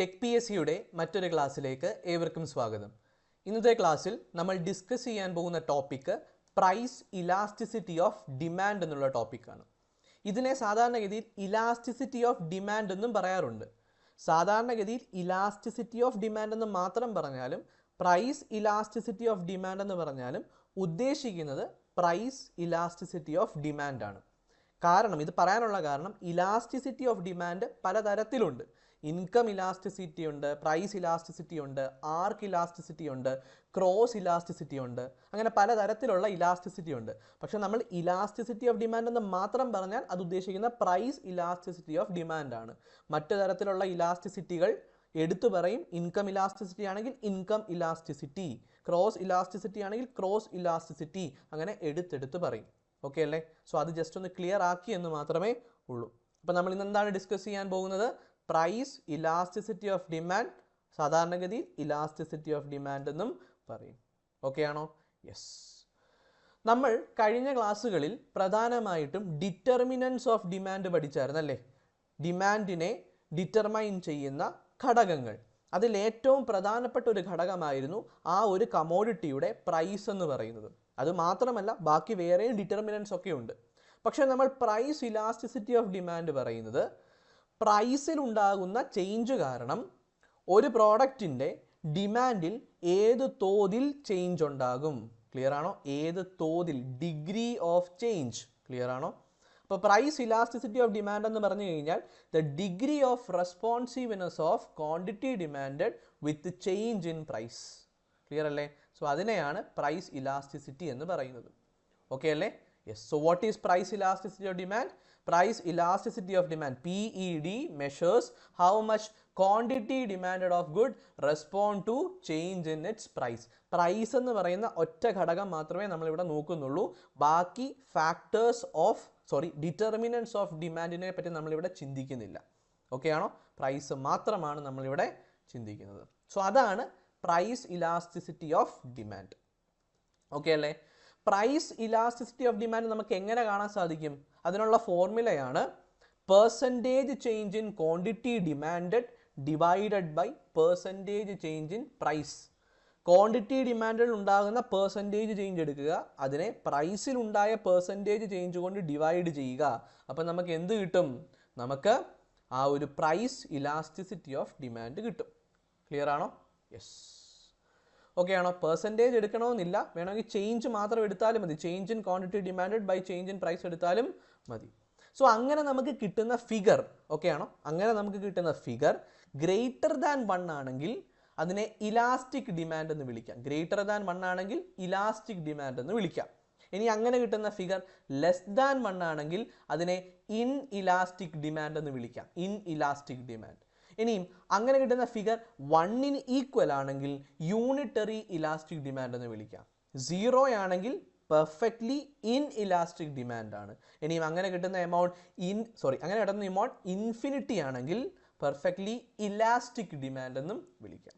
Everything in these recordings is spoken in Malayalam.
ടെക് പി എസ് സിയുടെ മറ്റൊരു ക്ലാസ്സിലേക്ക് ഏവർക്കും സ്വാഗതം. ഇന്നത്തെ ക്ലാസ്സിൽ നമ്മൾ ഡിസ്കസ് ചെയ്യാൻ പോകുന്ന topic price elasticity of demand എന്നുള്ള ടോപ്പിക്കാണ് ഇതിനെ സാധാരണഗതിയിൽ ഇലാസ്റ്റിസിറ്റി ഓഫ് ഡിമാൻഡ് എന്നും പറയാറുണ്ട്. സാധാരണഗതിയിൽ ഇലാസ്റ്റിസിറ്റി ഓഫ് ഡിമാൻഡ് എന്ന് മാത്രം പറഞ്ഞാലും പ്രൈസ് ഇലാസ്റ്റിസിറ്റി ഓഫ് ഡിമാൻഡ് എന്ന് പറഞ്ഞാലും ഉദ്ദേശിക്കുന്നത് പ്രൈസ് ഇലാസ്റ്റിസിറ്റി ഓഫ് ഡിമാൻഡ് ആണ്. കാരണം ഇത് പറയാനുള്ള കാരണം ഇലാസ്റ്റിസിറ്റി ഓഫ് ഡിമാൻഡ് പലതരത്തിലുണ്ട്. ഇൻകം ഇലാസ്റ്റിസിറ്റി ഉണ്ട് പ്രൈസ് ഇലാസ്റ്റിസിറ്റി ഉണ്ട് ആർക്ക് ഇലാസ്റ്റിസിറ്റി ഉണ്ട് ക്രോസ് ഇലാസ്റ്റിസിറ്റി ഉണ്ട് അങ്ങനെ പലതരത്തിലുള്ള ഇലാസ്റ്റിസിറ്റി ഉണ്ട്. പക്ഷെ നമ്മൾ ഇലാസ്റ്റിസിറ്റി ഓഫ് ഡിമാൻഡ് എന്ന് മാത്രം പറഞ്ഞാൽ അത് ഉദ്ദേശിക്കുന്ന പ്രൈസ് ഇലാസ്റ്റിസിറ്റി ഓഫ് ഡിമാൻഡ് ആണ്. മറ്റു തരത്തിലുള്ള ഇലാസ്റ്റിസിറ്റികൾ എടുത്തു പറയും ഇൻകം ഇലാസ്റ്റിസിറ്റി ആണെങ്കിൽ ഇൻകം ഇലാസ്റ്റിസിറ്റി ക്രോസ് ഇലാസ്റ്റിസിറ്റി ആണെങ്കിൽ ക്രോസ് ഇലാസ്റ്റിസിറ്റി അങ്ങനെ എടുത്തെടുത്ത് പറയും. ഓക്കെ അല്ലേ? സോ അത് ജസ്റ്റ് ഒന്ന് ക്ലിയർ ആക്കി എന്ന് മാത്രമേ ഉള്ളൂ. അപ്പോൾ നമ്മൾ ഇന്ന് എന്താണ് ഡിസ്കസ് ചെയ്യാൻ പോകുന്നത്? പ്രൈസ് ഇലാസ്റ്റിസിറ്റി ഓഫ് ഡിമാൻഡ് സാധാരണഗതിയിൽ ഇലാസ്റ്റിസിറ്റി ഓഫ് ഡിമാൻഡ് എന്നും പറയും. ഓക്കെ ആണോ? യെസ് നമ്മൾ കഴിഞ്ഞ ക്ലാസ്സുകളിൽ പ്രധാനമായിട്ടും ഡിറ്റർമിനൻസ് ഓഫ് ഡിമാൻഡ് പഠിച്ചായിരുന്നു അല്ലേ? ഡിമാൻഡിനെ ഡിറ്റർമൈൻ ചെയ്യുന്ന ഘടകങ്ങൾ. അതിൽ ഏറ്റവും പ്രധാനപ്പെട്ട ഒരു ഘടകമായിരുന്നു ആ ഒരു കമോഡിറ്റിയുടെ പ്രൈസ് എന്ന് പറയുന്നത്. അത് മാത്രമല്ല ബാക്കി വേറെയും ഡിറ്റർമിനൻസ് ഒക്കെ ഉണ്ട്. പക്ഷേ നമ്മൾ പ്രൈസ് ഇലാസ്റ്റിസിറ്റി ഓഫ് ഡിമാൻഡ് പറയുന്നത് പ്രൈസിൽ ഉണ്ടാകുന്ന ചേഞ്ച് കാരണം ഒരു പ്രോഡക്റ്റിന്റെ ഡിമാൻഡിൽ ഏത് തോതിൽ ചേഞ്ച് ഉണ്ടാകും. ക്ലിയർ ആണോ? ഏത് തോതിൽ? Degree of change. ക്ലിയർ ആണോ? അപ്പോൾ പ്രൈസ് ഇലാസ്റ്റിസിറ്റി ഓഫ് ഡിമാൻഡ് എന്ന് പറഞ്ഞു കഴിഞ്ഞാൽ the degree of responsiveness of quantity demand with change in price. Clear അല്ലേ? സോ അതിനെയാണ് പ്രൈസ് ഇലാസ്റ്റിസിറ്റി എന്ന് പറയുന്നത്. ഓക്കെ അല്ലേ? Yes so what is price elasticity of demand price elasticity of demand P E D measures how much quantity demanded of good respond to change in price price എന്ന് പറയുന്ന ഒറ്റ ഘടകം മാത്രമേ നമ്മളിവിടെ നോക്കുന്നുള്ളൂ. ബാക്കി factors of sorry determinants of ഡിമാൻഡിനെ പറ്റി നമ്മളിവിടെ ചിന്തിക്കുന്നില്ല. ഓക്കെ ആണോ? പ്രൈസ് മാത്രമാണ് നമ്മളിവിടെ ചിന്തിക്കുന്നത്. സോ അതാണ് price elasticity of demand okay അല്ലേ? പ്രൈസ് ഇലാസ്റ്റിസിറ്റി ഓഫ് ഡിമാൻഡ് നമുക്ക് എങ്ങനെ കാണാൻ സാധിക്കും? അതിനുള്ള ഫോർമുലയാണ് percentage change in quantity demanded divided by percentage change in price quantity ഡിമാൻഡിൽ ഉണ്ടാകുന്ന പേഴ്സന്റേജ് ചേഞ്ച് എടുക്കുക. അതിനെ പ്രൈസിൽ ഉണ്ടായ പേഴ്സന്റേജ് ചേഞ്ച് കൊണ്ട് ഡിവൈഡ് ചെയ്യുക. അപ്പം നമുക്ക് എന്ത് കിട്ടും? നമുക്ക് ആ ഒരു പ്രൈസ് ഇലാസ്റ്റിസിറ്റി ഓഫ് ഡിമാൻഡ് കിട്ടും. ക്ലിയർ ആണോ? യെസ് ഓക്കെ ആണോ പെർസെന്റേജ് എടുക്കണമെന്നില്ല. വേണമെങ്കിൽ ചേഞ്ച് മാത്രം എടുത്താലും മതി. Change in quantity demanded by change in price എടുത്താലും മതി. സോ അങ്ങനെ നമുക്ക് കിട്ടുന്ന ഫിഗർ ഓക്കെ ആണോ അങ്ങനെ നമുക്ക് കിട്ടുന്ന ഫിഗർ ഗ്രേറ്റർ ദാൻ വൺ ആണെങ്കിൽ അതിനെ ഇലാസ്റ്റിക് ഡിമാൻഡ് എന്ന് വിളിക്കാം. ഗ്രേറ്റർ ദാൻ വൺ ആണെങ്കിൽ ഇലാസ്റ്റിക് ഡിമാൻഡ് എന്ന് വിളിക്കാം. ഇനി അങ്ങനെ കിട്ടുന്ന ഫിഗർ ലെസ് ദാൻ വൺ ആണെങ്കിൽ അതിനെ ഇൻ ഇലാസ്റ്റിക് ഡിമാൻഡ് എന്ന് വിളിക്കാം. ഇൻ ഇലാസ്റ്റിക് ഡിമാൻഡ് ഇനിയും അങ്ങനെ കിട്ടുന്ന ഫിഗർ വണ്ണിന് ഈക്വൽ ആണെങ്കിൽ യൂണിറ്ററി ഇലാസ്റ്റിക് ഡിമാൻഡ് എന്ന് വിളിക്കാം. സീറോ ആണെങ്കിൽ പെർഫെക്റ്റ്ലി ഇൻ ഇലാസ്റ്റിക് ഡിമാൻഡ് ആണ്. ഇനിയും അങ്ങനെ കിട്ടുന്ന എമൗണ്ട് ഇൻ സോറി അങ്ങനെ കിട്ടുന്ന എമൗണ്ട് ഇൻഫിനിറ്റി ആണെങ്കിൽ പെർഫെക്റ്റ്ലി ഇലാസ്റ്റിക് ഡിമാൻഡ് എന്നും വിളിക്കാം.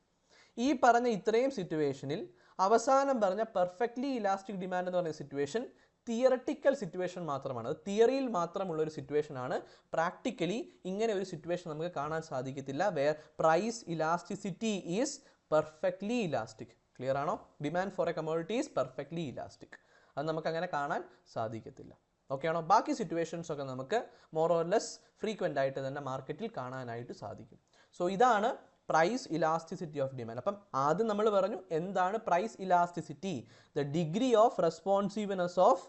ഈ പറഞ്ഞ ഇത്രയും സിറ്റുവേഷനിൽ അവസാനം പറഞ്ഞ പെർഫെക്റ്റ്ലി ഇലാസ്റ്റിക് ഡിമാൻഡ് എന്ന് പറഞ്ഞ സിറ്റുവേഷൻ തിയറട്ടിക്കൽ സിറ്റുവേഷൻ മാത്രമാണ്. അത് തിയറിയിൽ മാത്രമുള്ള ഒരു സിറ്റുവേഷൻ ആണ്. പ്രാക്ടിക്കലി ഇങ്ങനെ ഒരു സിറ്റുവേഷൻ നമുക്ക് കാണാൻ സാധിക്കത്തില്ല where price elasticity is perfectly elastic clear ആണോ? Demand for a commodity is perfectly elastic അത് നമുക്ക് അങ്ങനെ കാണാൻ സാധിക്കത്തില്ല. ഓക്കെ ആണോ? ബാക്കി സിറ്റുവേഷൻസ് ഒക്കെ നമുക്ക് മോറോർലെസ് ഫ്രീക്വന്റ് ആയിട്ട് തന്നെ മാർക്കറ്റിൽ കാണാനായിട്ട് സാധിക്കും. സോ ഇതാണ് പ്രൈസ് ഇലാസ്റ്റിസിറ്റി ഓഫ് ഡിമാൻഡ് അപ്പം ആദ്യം നമ്മൾ പറഞ്ഞു എന്താണ് price elasticity the degree of responsiveness of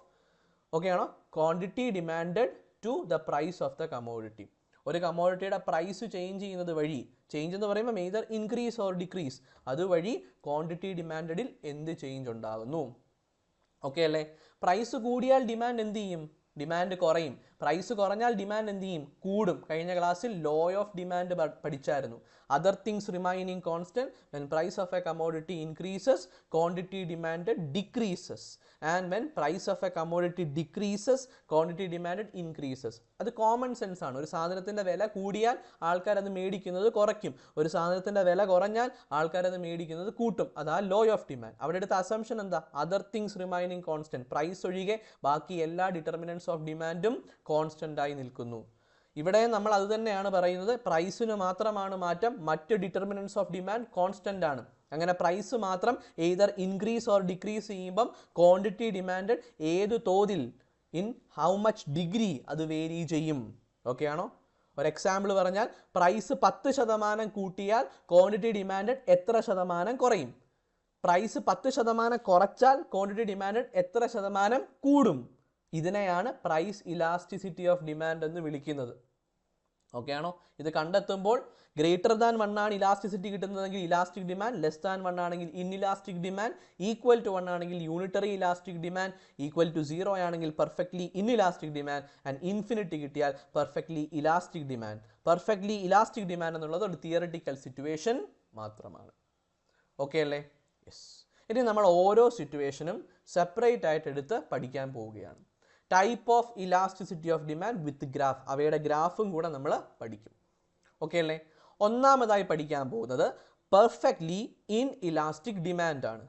okay ആണോ? Quantity demanded to the price of the commodity ഒരു കമോഡിറ്റിയുടെ പ്രൈസ് ചേഞ്ച് ചെയ്യുന്നത് വഴി ചേഞ്ച് എന്ന് പറയുമ്പോൾ മെയ്തർ ഇൻക്രീസ് ഓർ ഡിക്രീസ് അതുവഴി ക്വാണ്ടിറ്റി ഡിമാൻഡഡിൽ എന്ത് ചേഞ്ച് ഉണ്ടാകുന്നു ഓക്കെ അല്ലേ? പ്രൈസ് കൂടിയാൽ ഡിമാൻഡ് എന്ത് ചെയ്യും? ഡിമാൻഡ് കുറയും. പ്രൈസ് കുറഞ്ഞാൽ ഡിമാൻഡ് എന്ത് ചെയ്യും? കൂടും. കഴിഞ്ഞ ക്ലാസ്സിൽ law of demand പഠിച്ചായിരുന്നു. Other things remaining constant when price of a commodity increases quantity demand decreases and when price of a commodity decreases quantity demand increases അത് കോമൺ സെൻസ് ആണ്. ഒരു സാധനത്തിന്റെ വില കൂടിയാൽ ആൾക്കാർ അത് മേടിക്കുന്നത് കുറയ്ക്കും. ഒരു സാധനത്തിന്റെ വില കുറഞ്ഞാൽ ആൾക്കാർ അത് മേടിക്കുന്നത് കൂട്ടും. അതാ ലോ ഓഫ് ഡിമാൻഡ് അവിടെ എടുത്ത അസംഷൻ എന്താ? Other things remaining constant price ഒഴികെ ബാക്കി എല്ലാ ഡിറ്റർമിനൻസ് ഓഫ് ഡിമാൻഡും കോൺസ്റ്റന്റ് ആയി നിൽക്കുന്നു. ഇവിടെ നമ്മൾ അത് തന്നെയാണ് പറയുന്നത്. പ്രൈസിന് മാത്രമാണ് മാറ്റം. മറ്റ് ഡിറ്റർമിനൻസ് ഓഫ് ഡിമാൻഡ് കോൺസ്റ്റന്റ് ആണ്. അങ്ങനെ പ്രൈസ് മാത്രം ഏതർ ഇൻക്രീസ് ഓർ ഡിക്രീസ് ചെയ്യുമ്പം ക്വാണ്ടിറ്റി ഡിമാൻഡ് ഏത് തോതിൽ ഇൻ ഹൗ മച്ച് ഡിഗ്രി അത് വേരി ചെയ്യും. ഓക്കെ ആണോ? ഒരു എക്സാമ്പിൾ പറഞ്ഞാൽ പ്രൈസ് പത്ത് ശതമാനം കൂട്ടിയാൽ ക്വാണ്ടിറ്റി ഡിമാൻഡ് എത്ര ശതമാനം കുറയും? പ്രൈസ് പത്ത് ശതമാനം കുറച്ചാൽ ക്വാണ്ടിറ്റി ഡിമാൻഡ് എത്ര ശതമാനം കൂടും? ഇതിനെയാണ് പ്രൈസ് ഇലാസ്റ്റിസിറ്റി ഓഫ് ഡിമാൻഡ് എന്ന് വിളിക്കുന്നത്. ഓക്കെ ആണോ? ഇത് കണ്ടെത്തുമ്പോൾ ഗ്രേറ്റർ ദാൻ വൺ ആണ് elasticity കിട്ടുന്നതെങ്കിൽ elastic demand less than one ആണെങ്കിൽ inelastic demand equal to one ആണെങ്കിൽ unitary elastic demand equal to zero ആണെങ്കിൽ perfectly inelastic demand and infinity കിട്ടിയാൽ perfectly elastic demand perfectly elastic demand എന്നുള്ളത് ഒരു തിയറട്ടിക്കൽ സിറ്റുവേഷൻ മാത്രമാണ്. ഓക്കെ അല്ലേ? യെസ് ഇനി നമ്മൾ ഓരോ സിറ്റുവേഷനും സെപ്പറേറ്റ് ആയിട്ട് എടുത്ത് പഠിക്കാൻ പോവുകയാണ്. Type of elasticity of demand with graph അവയുടെ ഗ്രാഫും കൂടെ നമ്മൾ പഠിക്കും. ഓക്കെ അല്ലേ? ഒന്നാമതായി പഠിക്കാൻ പോകുന്നത് പെർഫെക്റ്റ്ലി ഇൻ ഇലാസ്റ്റിക് ഡിമാൻഡ് ആണ്.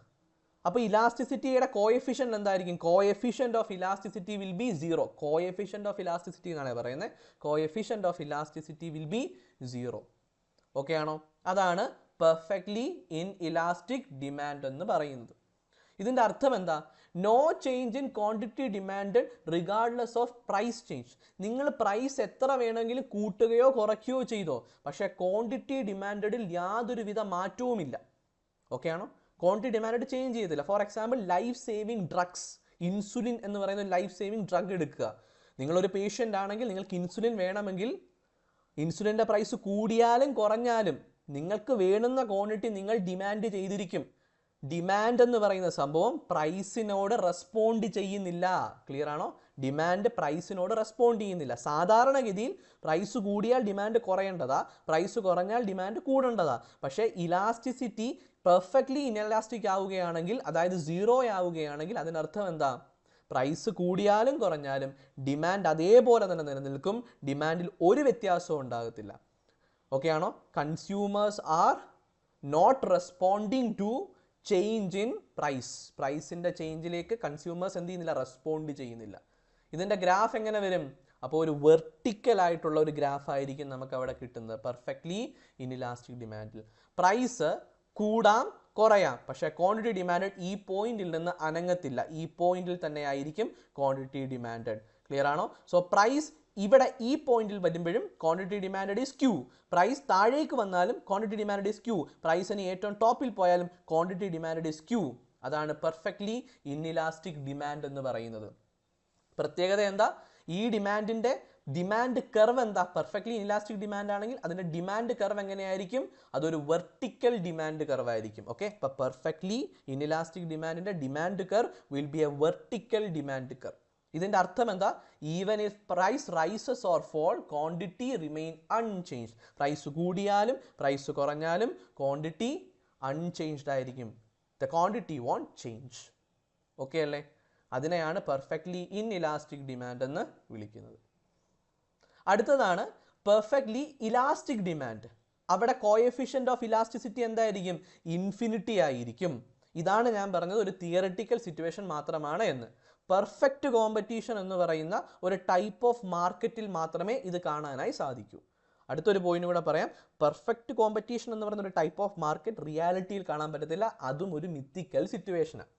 അപ്പോൾ ഇലാസ്റ്റിസിറ്റിയുടെ കോയഫിഷ്യന്റ് എന്തായിരിക്കും? Coefficient of elasticity will be zero coefficient of elasticity എന്നാണ് പറയുന്നത് coefficient of elasticity will be zero okay ആണോ? അതാണ് പെർഫെക്റ്റ്ലി ഇൻ ഇലാസ്റ്റിക് ഡിമാൻഡ് എന്ന് പറയുന്നത്. ഇതിന്റെ അർത്ഥം എന്താ? No change in quantity demand regardless of price change നിങ്ങൾ പ്രൈസ് എത്ര വേണമെങ്കിലും കൂട്ടുകയോ കുറയ്ക്കുകയോ ചെയ്തോ. പക്ഷേ ക്വാണ്ടിറ്റി ഡിമാൻഡിൽ യാതൊരുവിധ മാറ്റവുമില്ല. ഓക്കെ ആണോ? ക്വാണ്ടിറ്റി ഡിമാൻഡ് ചേഞ്ച് ചെയ്തില്ല. For example life saving drugs insulin എന്ന് പറയുന്ന ലൈഫ് സേവിങ് ഡ്രഗ് എടുക്കുക. നിങ്ങളൊരു പേഷ്യന്റ് ആണെങ്കിൽ നിങ്ങൾക്ക് ഇൻസുലിൻ വേണമെങ്കിൽ ഇൻസുലിന്റെ പ്രൈസ് കൂടിയാലും കുറഞ്ഞാലും നിങ്ങൾക്ക് വേണുന്ന ക്വാണ്ടിറ്റി നിങ്ങൾ ഡിമാൻഡ് ചെയ്തിരിക്കും. ഡിമാൻഡ് എന്ന് പറയുന്ന സംഭവം പ്രൈസിനോട് റെസ്പോണ്ട് ചെയ്യുന്നില്ല. ക്ലിയർ ആണോ? ഡിമാൻഡ് പ്രൈസിനോട് റെസ്പോണ്ട് ചെയ്യുന്നില്ല. സാധാരണഗതിയിൽ പ്രൈസ് കൂടിയാൽ ഡിമാൻഡ് കുറയേണ്ടതാ. പ്രൈസ് കുറഞ്ഞാൽ ഡിമാൻഡ് കൂടേണ്ടതാ. പക്ഷേ ഇലാസ്റ്റിസിറ്റി പെർഫെക്റ്റ്ലി ഇനലാസ്റ്റിക് ആവുകയാണെങ്കിൽ അതായത് സീറോ ആവുകയാണെങ്കിൽ അതിനർത്ഥം എന്താ? പ്രൈസ് കൂടിയാലും കുറഞ്ഞാലും ഡിമാൻഡ് അതേപോലെ തന്നെ നിലനിൽക്കും. ഡിമാൻഡിൽ ഒരു വ്യത്യാസവും ഉണ്ടാകത്തില്ല. ഓക്കെ ആണോ? Consumers are not responding to change in price price ചേഞ്ചിലേക്ക് consumers എന്ത് ചെയ്യുന്നില്ല റെസ്പോണ്ട് ചെയ്യുന്നില്ല. ഇതിന്റെ ഗ്രാഫ് എങ്ങനെ വരും? അപ്പോൾ ഒരു വെർട്ടിക്കൽ ആയിട്ടുള്ള ഒരു ഗ്രാഫ് ആയിരിക്കും നമുക്ക് അവിടെ കിട്ടുന്നത്. പെർഫെക്റ്റ്ലി ഇൻ ഇലാസ്റ്റിക് ഡിമാൻഡിൽ പ്രൈസ് കൂടാം കുറയാം. പക്ഷേ ക്വാണ്ടിറ്റി ഡിമാൻഡ് ഈ പോയിന്റിൽ നിന്ന് അനങ്ങത്തില്ല. ഈ പോയിന്റിൽ തന്നെ ആയിരിക്കും ക്വാണ്ടിറ്റി ഡിമാൻഡ് ക്ലിയർ ആണോ? സോ പ്രൈസ് ഇവിടെ ഈ പോയിന്റിൽ വരുമ്പോഴും quantity demand is Q price താഴേക്ക് വന്നാലും ക്വാണ്ടിറ്റി ഡിമാൻഡ് ഈസ് ക്യൂ പ്രൈസിന് ഏറ്റവും ടോപ്പിൽ പോയാലും ക്വാണ്ടിറ്റി ഡിമാൻഡ് ഈസ് ക്യൂ അതാണ് പെർഫെക്റ്റ്ലി ഇന്നിലാസ്റ്റിക് ഡിമാൻഡ് എന്ന് പറയുന്നത്. പ്രത്യേകത എന്താ? ഈ ഡിമാൻഡിന്റെ ഡിമാൻഡ് കർവ് എന്താ? പെർഫെക്റ്റ്ലി ഇലാസ്റ്റിക് ഡിമാൻഡ് ആണെങ്കിൽ അതിന്റെ ഡിമാൻഡ് കർവ് എങ്ങനെയായിരിക്കും? അതൊരു വെർട്ടിക്കൽ ഡിമാൻഡ് കർവ് ആയിരിക്കും. ഓക്കെ ഇപ്പൊ perfectly inelastic ഡിമാൻഡിന്റെ demand curve will be a vertical demand curve ഇതിന്റെ അർത്ഥം എന്താ? Even if price rises or fall quantity remain unchange price കൂടിയാലും പ്രൈസ് കുറഞ്ഞാലും ക്വാണ്ടിറ്റി അൺചേഞ്ച്ഡ് ആയിരിക്കും. The quantity won't change okay അല്ലേ? അതിനെയാണ് പെർഫെക്റ്റ്ലി ഇൻ ഇലാസ്റ്റിക് ഡിമാൻഡ് എന്ന് വിളിക്കുന്നത്. അടുത്തതാണ് പെർഫെക്റ്റ്ലി ഇലാസ്റ്റിക് ഡിമാൻഡ് അവിടെ കോയഫിഷ്യന്റ് ഓഫ് ഇലാസ്റ്റിസിറ്റി എന്തായിരിക്കും? ഇൻഫിനിറ്റി ആയിരിക്കും. ഇതാണ് ഞാൻ പറഞ്ഞത് ഒരു തിയറട്ടിക്കൽ സിറ്റുവേഷൻ മാത്രമാണ് എന്ന്. പെർഫെക്റ്റ് കോമ്പറ്റീഷൻ എന്ന് പറയുന്ന ഒരു ടൈപ്പ് ഓഫ് മാർക്കറ്റിൽ മാത്രമേ ഇത് കാണാനായി സാധിക്കൂ. അടുത്തൊരു പോയിന്റ് കൂടെ പറയാം. പെർഫെക്റ്റ് കോമ്പറ്റീഷൻ എന്ന് പറയുന്ന ഒരു ടൈപ്പ് ഓഫ് മാർക്കറ്റ് റിയാലിറ്റിയിൽ കാണാൻ പറ്റത്തില്ല. അതും ഒരു മിത്തിക്കൽ സിറ്റുവേഷനാണ്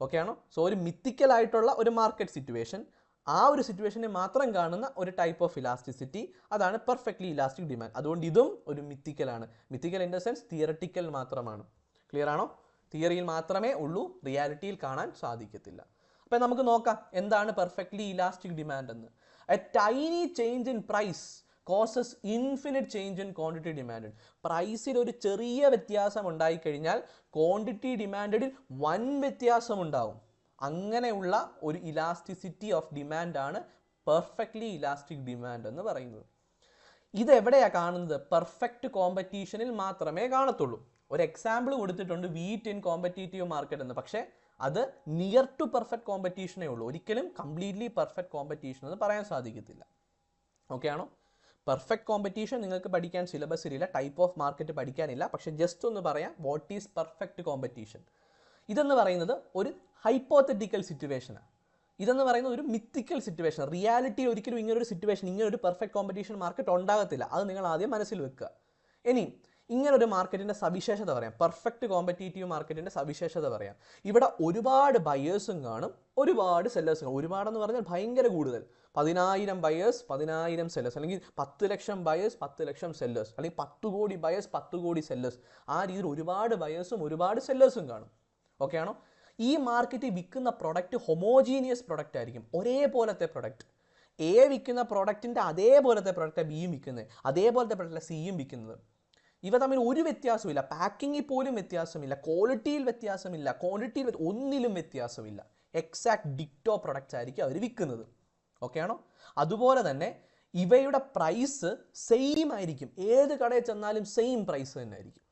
ഓക്കെ ആണോ? സോ ഒരു മിത്തിക്കൽ ആയിട്ടുള്ള ഒരു മാർക്കറ്റ് സിറ്റുവേഷൻ ആ ഒരു സിറ്റുവേഷനെ മാത്രം കാണുന്ന ഒരു ടൈപ്പ് ഓഫ് ഇലാസ്റ്റിസിറ്റി അതാണ് പെർഫെക്റ്റ്ലി ഇലാസ്റ്റിക് ഡിമാൻഡ് അതുകൊണ്ട് ഇതും ഒരു മിത്തിക്കലാണ് mythical in the sense theoretical മാത്രമാണ്. ക്ലിയർ ആണോ? തിയറിയിൽ മാത്രമേ ഉള്ളൂ. റിയാലിറ്റിയിൽ കാണാൻ സാധിക്കത്തില്ല. അപ്പം നമുക്ക് നോക്കാം എന്താണ് പെർഫെക്റ്റ്ലി ഇലാസ്റ്റിക് ഡിമാൻഡ് എന്ന്. A tiny change in price causes infinite change in quantity demand പ്രൈസിൽ ഒരു ചെറിയ വ്യത്യാസം ഉണ്ടായിക്കഴിഞ്ഞാൽ ക്വാണ്ടിറ്റി ഡിമാൻഡിൽ വൻ വ്യത്യാസം ഉണ്ടാവും. അങ്ങനെയുള്ള ഒരു ഇലാസ്റ്റിസിറ്റി ഓഫ് ഡിമാൻഡ് ആണ് പെർഫെക്റ്റ്ലി ഇലാസ്റ്റിക് ഡിമാൻഡ് എന്ന് പറയുന്നത്. ഇത് എവിടെയാണ് കാണുന്നത്? പെർഫെക്റ്റ് കോമ്പറ്റീഷനിൽ മാത്രമേ കാണത്തുള്ളൂ. ഒരു എക്സാമ്പിൾ കൊടുത്തിട്ടുണ്ട് വീറ്റ് ഇൻ കോമ്പറ്റീറ്റീവ് മാർക്കറ്റ് എന്ന്. പക്ഷേ അത് നിയർ ടു പെർഫെക്റ്റ് കോമ്പറ്റീഷനേ ഉള്ളൂ. ഒരിക്കലും കംപ്ലീറ്റ്ലി പെർഫെക്റ്റ് കോമ്പറ്റീഷൻ എന്ന് പറയാൻ സാധിക്കത്തില്ല. ഓക്കെ ആണോ? പെർഫെക്റ്റ് കോമ്പറ്റീഷൻ നിങ്ങൾക്ക് പഠിക്കാൻ സിലബസിലില്ല ടൈപ്പ് ഓഫ് മാർക്കറ്റ് പഠിക്കാനില്ല. പക്ഷേ ജസ്റ്റ് ഒന്ന് പറയാം വാട്ട് ഈസ് പെർഫെക്റ്റ് കോമ്പറ്റീഷൻ ഇതെന്ന് പറയുന്നത് ഒരു ഹൈപ്പോത്തറ്റിക്കൽ സിറ്റുവേഷനാണ് ഇതെന്ന് പറയുന്നത് ഒരു മിത്തിക്കൽ സിറ്റുവേഷൻ റിയാലിറ്റിയിൽ ഒരിക്കലും ഇങ്ങനെ ഒരു സിറ്റുവേഷൻ ഇങ്ങനെ ഒരു പെർഫെക്റ്റ് കോമ്പറ്റീഷൻ മാർക്കറ്റ് ഉണ്ടാകത്തില്ല. അത് നിങ്ങൾ ആദ്യം മനസ്സിൽ വെക്കുക. ഇനി ഇങ്ങനെ ഒരു മാർക്കറ്റിന്റെ സവിശേഷത പറയാം. പെർഫെക്റ്റ് കോമ്പറ്റീറ്റീവ് മാർക്കറ്റിന്റെ സവിശേഷത പറയാം. ഇവിടെ ഒരുപാട് ബയേഴ്സും കാണും ഒരുപാട് സെല്ലേഴ്സും കാണും. ഒരുപാടെന്ന് പറഞ്ഞാൽ ഭയങ്കര കൂടുതൽ. പതിനായിരം ബയേഴ്സ് പതിനായിരം സെല്ലേഴ്സ് അല്ലെങ്കിൽ പത്ത് ലക്ഷം ബയേഴ്സ് പത്ത് ലക്ഷം സെല്ലേഴ്സ് അല്ലെങ്കിൽ പത്ത് കോടി ബയേഴ്സ് പത്ത് കോടി സെല്ലേഴ്സ് ആ രീതിയിൽ ഒരുപാട് ബയേഴ്സും ഒരുപാട് സെല്ലേഴ്സും കാണും. ഓക്കെ ആണോ? ഈ മാർക്കറ്റിൽ വിൽക്കുന്ന പ്രൊഡക്റ്റ് ഹൊമോജീനിയസ് പ്രൊഡക്റ്റ് ആയിരിക്കും. ഒരേപോലത്തെ പ്രൊഡക്റ്റ് എ വിൽക്കുന്ന പ്രൊഡക്റ്റിന്റെ അതേപോലത്തെ പ്രൊഡക്റ്റ് ബിയും വിൽക്കുന്നത്. അതേപോലത്തെ പ്രൊഡക്റ്റ് സിയും വിൽക്കുന്നത്. ഇവ തമ്മിൽ ഒരു വ്യത്യാസമില്ല പാക്കിങ്ങിൽ പോലും വ്യത്യാസമില്ല. ക്വാളിറ്റിയിൽ വ്യത്യാസമില്ല. ക്വാണ്ടിറ്റിയിൽ ഒന്നിലും വ്യത്യാസമില്ല. എക്സാക്ട് ഡിക്റ്റോ പ്രൊഡക്റ്റ്സ് ആയിരിക്കും അവർ വിൽക്കുന്നത് ഓക്കെ ആണോ? അതുപോലെ തന്നെ ഇവയുടെ പ്രൈസ് സെയിം ആയിരിക്കും. ഏത് കടയിൽ ചെന്നാലും സെയിം പ്രൈസ് തന്നെ ആയിരിക്കും.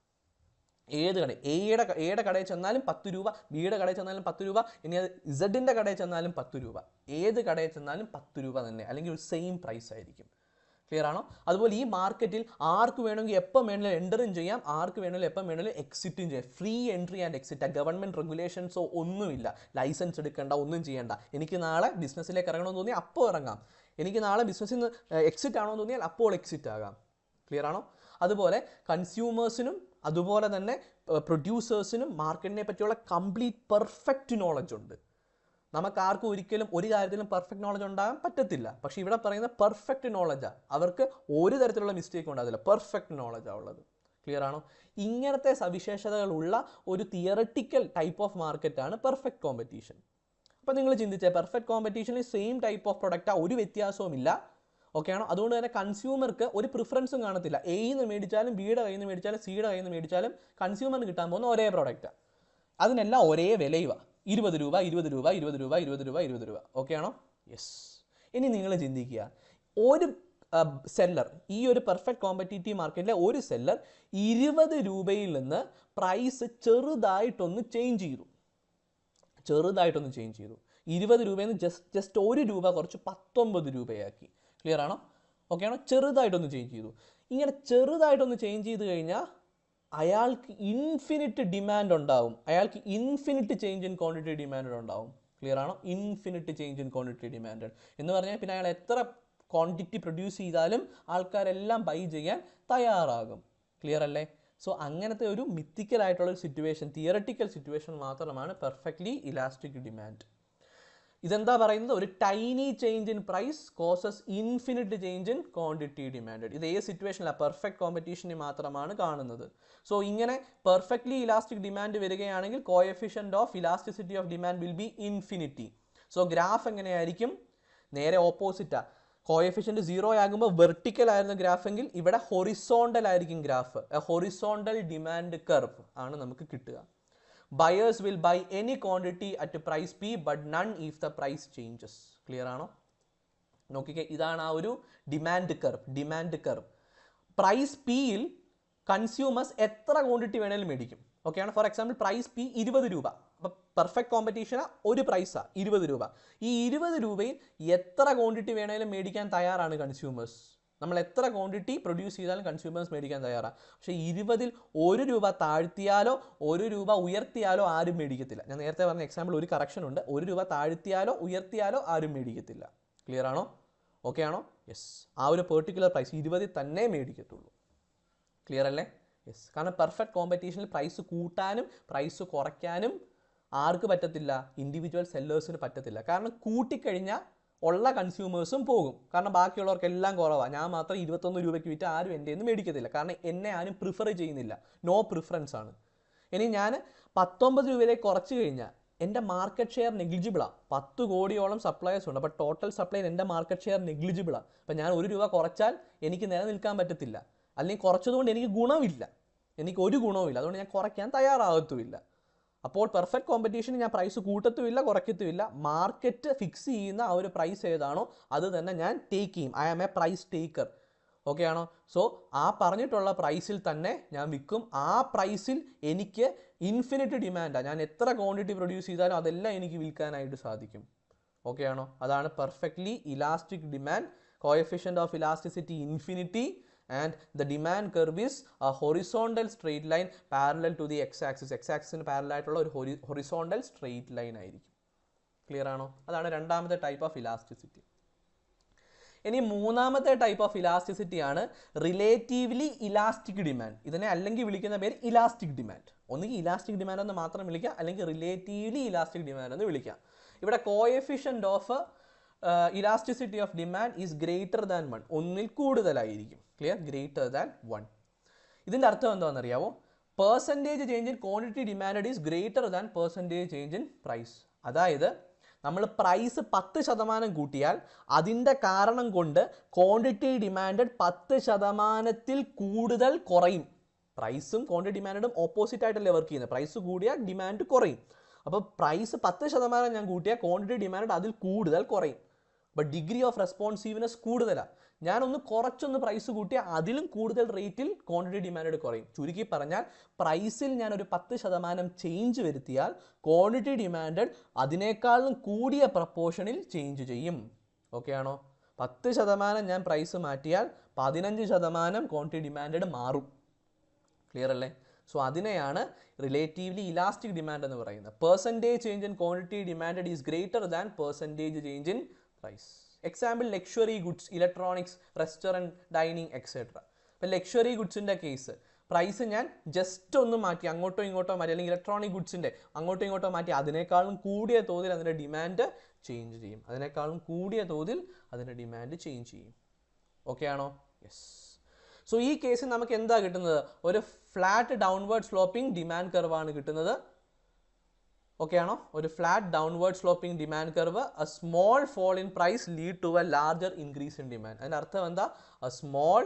ഏത് കട എയുടെ എയുടെ കടയിൽ ചെന്നാലും പത്ത് രൂപ ബിയുടെ കടയിൽ ചെന്നാലും പത്ത് രൂപ ഇനി അത് ഇസഡിന്റെ കടയിൽ ചെന്നാലും പത്ത് രൂപ. ഏത് കടയിൽ ചെന്നാലും പത്ത് രൂപ തന്നെ. അല്ലെങ്കിൽ ഒരു സെയിം പ്രൈസ് ആയിരിക്കും. ക്ലിയർ ആണോ? അതുപോലെ ഈ മാർക്കറ്റിൽ ആർക്ക് വേണമെങ്കിൽ എപ്പം വേണമെങ്കിലും എന്ററും ചെയ്യാം ആർക്ക് വേണമെങ്കിലും എപ്പം വേണമെങ്കിലും എക്സിറ്റും ചെയ്യാം. Free entry and exit government റെഗുലേഷൻസോ ഒന്നുമില്ല. ലൈസൻസ് എടുക്കേണ്ട ഒന്നും ചെയ്യേണ്ട. എനിക്ക് നാളെ ബിസിനസ്സിലേക്ക് ഇറങ്ങണമെന്ന് തോന്നിയാൽ അപ്പോൾ ഇറങ്ങാം. എനിക്ക് നാളെ ബിസിനസ്സിൽ നിന്ന് എക്സിറ്റ് ആണോ എന്ന് തോന്നിയാൽ അപ്പോൾ എക്സിറ്റ് ആകാം. ക്ലിയർ ആണോ? അതുപോലെ കൺസ്യൂമേഴ്സിനും അതുപോലെ തന്നെ പ്രൊഡ്യൂസേഴ്സിനും മാർക്കറ്റിനെ പറ്റിയുള്ള കംപ്ലീറ്റ് പെർഫെക്റ്റ് നോളജ് ഉണ്ട്. നമുക്ക് ആർക്കും ഒരിക്കലും ഒരു കാര്യത്തിലും പെർഫെക്റ്റ് നോളജ് ഉണ്ടാകാൻ പറ്റത്തില്ല. പക്ഷേ ഇവിടെ പറയുന്ന പെർഫെക്റ്റ് നോളജാണ് അവർക്ക് ഒരു തരത്തിലുള്ള മിസ്റ്റേക്കും ഉണ്ടാകില്ല പെർഫെക്റ്റ് നോളജാണ് ഉള്ളത്. ക്ലിയർ ആണോ? ഇങ്ങനത്തെ സവിശേഷതകളുള്ള ഒരു തിയറട്ടിക്കൽ ടൈപ്പ് ഓഫ് മാർക്കറ്റാണ് പെർഫെക്റ്റ് കോമ്പറ്റീഷൻ അപ്പോൾ നിങ്ങൾ ചിന്തിച്ചേ പെർഫെക്റ്റ് കോമ്പറ്റീഷനിൽ സെയിം ടൈപ്പ് ഓഫ് പ്രൊഡക്റ്റാണ് ഒരു വ്യത്യാസവുമില്ല ഓക്കെ ആണോ? അതുകൊണ്ട് തന്നെ കൺസ്യൂമർക്ക് ഒരു പ്രിഫറൻസും കാണത്തില്ല. എയിൽ നിന്ന് മേടിച്ചാലും ബിയുടെ കയ്യിൽ നിന്ന് മേടിച്ചാലും സിയുടെ കയ്യിൽ നിന്ന് മേടിച്ചാലും കൺസ്യൂമറിന് കിട്ടാൻ പോകുന്ന ഒരേ പ്രോഡക്റ്റാണ് അതിനെല്ലാം ഒരേ വിലയുവ. ഇരുപത് രൂപ ഇരുപത് രൂപ ഇരുപത് രൂപ ഇരുപത് രൂപ ഇരുപത് രൂപ. ഓക്കെ ആണോ? യെസ് ഇനി നിങ്ങൾ ചിന്തിക്കുക. ഒരു സെല്ലർ ഈ ഒരു പെർഫെക്റ്റ് കോമ്പറ്റീറ്റീവ് മാർക്കറ്റിലെ ഒരു സെല്ലർ ഇരുപത് രൂപയിൽ നിന്ന് പ്രൈസ് ചെറുതായിട്ടൊന്ന് ചേഞ്ച് ചെയ്തു. ചെറുതായിട്ടൊന്ന് ചേഞ്ച് ചെയ്തു. ഇരുപത് രൂപയിൽ നിന്ന് ജസ്റ്റ് ജസ്റ്റ് ഒരു രൂപ കുറച്ച് പത്തൊമ്പത് രൂപയാക്കി. ക്ലിയർ ആണോ? ഓക്കെ ആണോ? ചെറുതായിട്ടൊന്ന് ചേഞ്ച് ചെയ്തു. ഇങ്ങനെ ചെറുതായിട്ടൊന്ന് ചേഞ്ച് ചെയ്ത് കഴിഞ്ഞാൽ അയാൾക്ക് ഇൻഫിനിറ്റ് ഡിമാൻഡ് ഉണ്ടാവും. അയാൾക്ക് infinite change in quantity demand ഉണ്ടാവും. ക്ലിയർ ആണോ? Infinite change in quantity demand എന്ന് പറഞ്ഞാൽ പിന്നെ അയാൾ എത്ര ക്വാണ്ടിറ്റി പ്രൊഡ്യൂസ് ചെയ്താലും ആൾക്കാരെല്ലാം ബൈ ചെയ്യാൻ തയ്യാറാകും. ക്ലിയർ അല്ലേ? സോ അങ്ങനത്തെ ഒരു മിത്തിക്കൽ ആയിട്ടുള്ള ഒരു സിറ്റുവേഷൻ തിയറട്ടിക്കൽ സിറ്റുവേഷൻ മാത്രമാണ് പെർഫെക്റ്റ്ലി ഇലാസ്റ്റിക് ഡിമാൻഡ് ഇതെന്താ പറയുന്നത്? ഒരു tiny change in price causes infinite change in quantity demand ഇത് ഏത് സിറ്റുവേഷനിലാണ് പെർഫെക്റ്റ് കോമ്പറ്റീഷനിൽ മാത്രമാണ് കാണുന്നത്. സോ ഇങ്ങനെ പെർഫെക്റ്റ്ലി ഇലാസ്റ്റിക് ഡിമാൻഡ് വരികയാണെങ്കിൽ coefficient of elasticity of demand will be infinity so graph എങ്ങനെയായിരിക്കും? നേരെ ഓപ്പോസിറ്റാ കോയഫിഷ്യന്റ് സീറോ ആകുമ്പോൾ വെർട്ടിക്കൽ ആയിരുന്ന ഗ്രാഫെങ്കിൽ ഇവിടെ ഹൊറിസോണ്ടൽ ആയിരിക്കും ഗ്രാഫ് ഹൊറിസോണ്ടൽ ഡിമാൻഡ് കർവ് ആണ് നമുക്ക് കിട്ടുക. Buyers will buy any quantity at price P but none if the price changes clear ആണോ? നോക്കിക്കേ ഇതാണ് ആ ഒരു demand curve demand curve price പിയിൽ കൺസ്യൂമേഴ്സ് എത്ര ക്വാണ്ടിറ്റി വേണേലും മേടിക്കും. ഓക്കെ ആണ്? ഫോർ എക്സാമ്പിൾ പ്രൈസ് പി ഇരുപത് രൂപ. അപ്പോൾ പെർഫെക്റ്റ് കോമ്പറ്റീഷനാ ഒരു പ്രൈസാണ് ഇരുപത് രൂപ. ഈ ഇരുപത് രൂപയിൽ എത്ര ക്വാണ്ടിറ്റി വേണേലും മേടിക്കാൻ തയ്യാറാണ് കൺസ്യൂമേഴ്സ് നമ്മൾ എത്ര ക്വാണ്ടിറ്റി പ്രൊഡ്യൂസ് ചെയ്താലും കൺസ്യൂമേഴ്സ് മേടിക്കാൻ തയ്യാറാണ് പക്ഷേ ഇരുപതിൽ ഒരു രൂപ താഴ്ത്തിയാലോ ഒരു രൂപ ഉയർത്തിയാലോ ആരും മേടിക്കത്തില്ല. ഞാൻ നേരത്തെ പറഞ്ഞ എക്സാമ്പിൾ ഒരു കറക്ഷൻ ഉണ്ട്. ഒരു രൂപ താഴ്ത്തിയാലോ ഉയർത്തിയാലോ ആരും മേടിക്കത്തില്ല. ക്ലിയർ ആണോ? ഓക്കെ ആണോ? യെസ് ആ ഒരു പെർട്ടിക്കുലർ പ്രൈസ് ഇരുപതിൽ തന്നെ മേടിക്കത്തുള്ളൂ. ക്ലിയർ അല്ലേ? യെസ് കാരണം പെർഫെക്റ്റ് കോമ്പറ്റീഷനിൽ പ്രൈസ് കൂട്ടാനും പ്രൈസ് കുറയ്ക്കാനും ആർക്ക് പറ്റത്തില്ല? ഇൻഡിവിജ്വൽ സെല്ലേഴ്സിന് പറ്റത്തില്ല. കാരണം കൂട്ടിക്കഴിഞ്ഞാൽ ഉള്ള കൺസ്യൂമേഴ്സും പോകും. കാരണം ബാക്കിയുള്ളവർക്കെല്ലാം കുറവാണ് ഞാൻ മാത്രം ഇരുപത്തൊന്ന് രൂപയ്ക്ക് വിറ്റ് ആരും എന്റെ നിന്ന് മേടിക്കത്തില്ല. കാരണം എന്നെ ആരും പ്രിഫർ ചെയ്യുന്നില്ല. നോ പ്രിഫറൻസ് ആണ്. ഇനി ഞാൻ പത്തൊമ്പത് രൂപയിലേക്ക് കുറച്ച് കഴിഞ്ഞാൽ എന്റെ മാർക്കറ്റ് ഷെയർ നെഗ്ലിജിബിളാണ് പത്ത് കോടിയോളം സപ്ലയേഴ്സ് ഉണ്ട്. അപ്പോൾ ടോട്ടൽ സപ്ലൈ എന്റെ മാർക്കറ്റ് ഷെയർ നെഗ്ലിജിബിളാണ് അപ്പോൾ ഞാൻ ഒരു രൂപ കുറച്ചാൽ എനിക്ക് നിലനിൽക്കാൻ പറ്റത്തില്ല. അല്ലെങ്കിൽ കുറച്ചതുകൊണ്ട് എനിക്ക് ഗുണമില്ല. എനിക്ക് ഒരു ഗുണവുമില്ല. അതുകൊണ്ട് ഞാൻ കുറയ്ക്കാൻ തയ്യാറാകത്തുമില്ല അപ്പോൾ പെർഫെക്റ്റ് കോമ്പറ്റീഷന് ഞാൻ പ്രൈസ് കൂട്ടത്തുമില്ല കുറയ്ക്കത്തുമില്ല. മാർക്കറ്റ് ഫിക്സ് ചെയ്യുന്ന ആ ഒരു പ്രൈസ് ഏതാണോ അത് തന്നെ ഞാൻ ടേക്ക് ചെയ്യും. I am a price taker okay ആണോ? സോ ആ പറഞ്ഞിട്ടുള്ള പ്രൈസിൽ തന്നെ ഞാൻ വിൽക്കും. ആ പ്രൈസിൽ എനിക്ക് ഇൻഫിനിറ്റ് ഡിമാൻഡാണ് ഞാൻ എത്ര ക്വാണ്ടിറ്റി പ്രൊഡ്യൂസ് ചെയ്താലും അതെല്ലാം എനിക്ക് വിൽക്കാനായിട്ട് സാധിക്കും. ഓക്കെ ആണോ? അതാണ് perfectly elastic demand coefficient of elasticity infinity and the demand curve is a horizontal straight line parallel to the x axis x axisന് parallel ആയിട്ടുള്ള ഒരു ഹൊറിസോണ്ടൽ സ്ട്രെയിറ്റ് ലൈൻ ആയിരിക്കും. ക്ലിയർ ആണോ? അതാണ് രണ്ടാമത്തെ ടൈപ്പ് ഓഫ് ഇലാസ്റ്റിസിറ്റി ഇനി മൂന്നാമത്തെ ടൈപ്പ് ഓഫ് ഇലാസ്റ്റിസിറ്റി ആണ് റിലേറ്റീവ്ലി ഇലാസ്റ്റിക് ഡിമാൻഡ് ഇതിനെ അല്ലെങ്കിൽ വിളിക്കുന്ന പേര് ഇലാസ്റ്റിക് ഡിമാൻഡ് ഒന്നുകിൽ ഇലാസ്റ്റിക് ഡിമാൻഡ് എന്ന് മാത്രം വിളിക്കാം അല്ലെങ്കിൽ റിലേറ്റീവ്ലി ഇലാസ്റ്റിക് ഡിമാൻഡ് എന്ന് വിളിക്കാം. ഇവിടെ coefficient of elasticity of demand is greater than one. ഒന്നിൽ കൂടുതലായിരിക്കും. Clear greater than one. ഇതിന്റെ അർത്ഥം എന്താണെന്നറിയാവോ? Percentage change in quantity demand is greater than percentage change in price അതായത് നമ്മൾ പ്രൈസ് പത്ത് ശതമാനം കൂട്ടിയാൽ അതിന്റെ കാരണം കൊണ്ട് ക്വാണ്ടിറ്റി ഡിമാൻഡ് പത്ത് ശതമാനത്തിൽ കൂടുതൽ കുറയും. പ്രൈസും ക്വാണ്ടിറ്റി ഡിമാൻഡും ഓപ്പോസിറ്റ് ആയിട്ടല്ലേ വർക്ക് ചെയ്യുന്നത്. പ്രൈസ് കൂടിയാൽ ഡിമാൻഡ് കുറയും. അപ്പോൾ പ്രൈസ് പത്ത് ശതമാനം ഞാൻ കൂട്ടിയാൽ ക്വാണ്ടിറ്റി ഡിമാൻഡ് അതിൽ കൂടുതൽ കുറയും. ബട്ട് ഡിഗ്രി ഓഫ് റെസ്പോൺസീവ്നെസ് കൂടുതലാണ് ഞാനൊന്ന് കുറച്ചൊന്ന് പ്രൈസ് കൂട്ടിയാൽ അതിലും കൂടുതൽ റേറ്റിൽ ക്വാണ്ടിറ്റി ഡിമാൻഡ് കുറയും. ചുരുക്കി പറഞ്ഞാൽ പ്രൈസിൽ ഞാൻ ഒരു പത്ത് ശതമാനം ചേഞ്ച് വരുത്തിയാൽ ക്വാണ്ടിറ്റി ഡിമാൻഡ് അതിനേക്കാളും കൂടിയ പ്രപ്പോർഷനിൽ ചേഞ്ച് ചെയ്യും. ഓക്കെ ആണോ? പത്ത് ശതമാനം ഞാൻ പ്രൈസ് മാറ്റിയാൽ പതിനഞ്ച് ശതമാനം ക്വാണ്ടിറ്റി ഡിമാൻഡ് മാറും. ക്ലിയർ അല്ലേ? സോ അതിനെയാണ് റിലേറ്റീവ്ലി ഇലാസ്റ്റിക് ഡിമാൻഡ് എന്ന് പറയുന്നത്. Percentage change in quantity demand is greater than percentage change in price example luxury goods electronics restaurant dining etcetera ഇപ്പം ലക്ഷറി ഗുഡ്സിന്റെ കേസ് പ്രൈസ് ഞാൻ ജസ്റ്റ് ഒന്ന് മാറ്റി അങ്ങോട്ടോ ഇങ്ങോട്ടോ മാറ്റി അല്ലെങ്കിൽ ഇലക്ട്രോണിക് ഗുഡ്സിന്റെ അങ്ങോട്ടോ ഇങ്ങോട്ടോ മാറ്റി അതിനേക്കാളും കൂടിയ തോതിൽ അതിന്റെ ഡിമാൻഡ് ചേഞ്ച് ചെയ്യും. അതിനേക്കാളും കൂടിയ തോതിൽ അതിന്റെ ഡിമാൻഡ് ചേഞ്ച് ചെയ്യും. ഓക്കെ ആണോ? യെസ് സോ ഈ കേസിൽ നമുക്ക് എന്താ കിട്ടുന്നത്? ഒരു ഫ്ലാറ്റ് ഡൗൺവേർഡ് സ്ലോപ്പിംഗ് ഡിമാൻഡ് കർവാണ് കിട്ടുന്നത്. ഓക്കെ ആണോ? ഒരു flat downward sloping demand curve a small fall in price lead to a larger increase in demand അതിന്റെ അർത്ഥം എന്താ? A small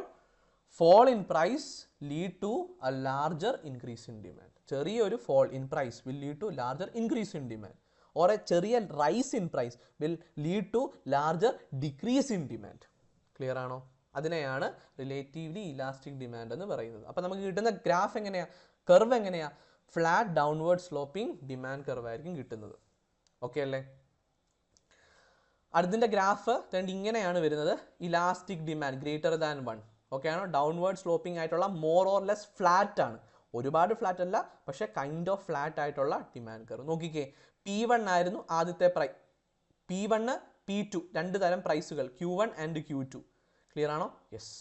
fall in price lead to a larger increase in demand ചെറിയൊരു fall in price will lead to larger increase in demand or a ചെറിയ rise in price will lead to larger decrease in demand clear ആണോ? അതിനെയാണ് റിലേറ്റീവ്ലി ഇലാസ്റ്റിക് ഡിമാൻഡ് എന്ന് പറയുന്നത്. അപ്പോൾ നമുക്ക് കിട്ടുന്ന ഗ്രാഫ് എങ്ങനെയാണ് കർവ് എങ്ങനെയാ? Flat downward sloping demand curve ആയിരിക്കും കിട്ടുന്നത്. ഓക്കെ അല്ലേ? അടുത്തിന്റെ ഗ്രാഫ് രണ്ട് ഇങ്ങനെയാണ് വരുന്നത്. Elastic demand greater than one okay ആണോ? ഡൗൺവേർഡ് സ്ലോപ്പിംഗ് ആയിട്ടുള്ള മോർ ഓർ ലെസ് ഫ്ലാറ്റ് ആണ്. ഒരുപാട് ഫ്ലാറ്റ് അല്ല പക്ഷേ കൈൻഡ് ഓഫ് ഫ്ലാറ്റ് ആയിട്ടുള്ള ഡിമാൻഡ് കർവ് നോക്കിക്കേ പി വൺ ആയിരുന്നു ആദ്യത്തെ പ്രൈ പി വണ്ണ് പി ടു രണ്ട് തരം പ്രൈസുകൾ Q one and Q two clear ആണോ? യെസ്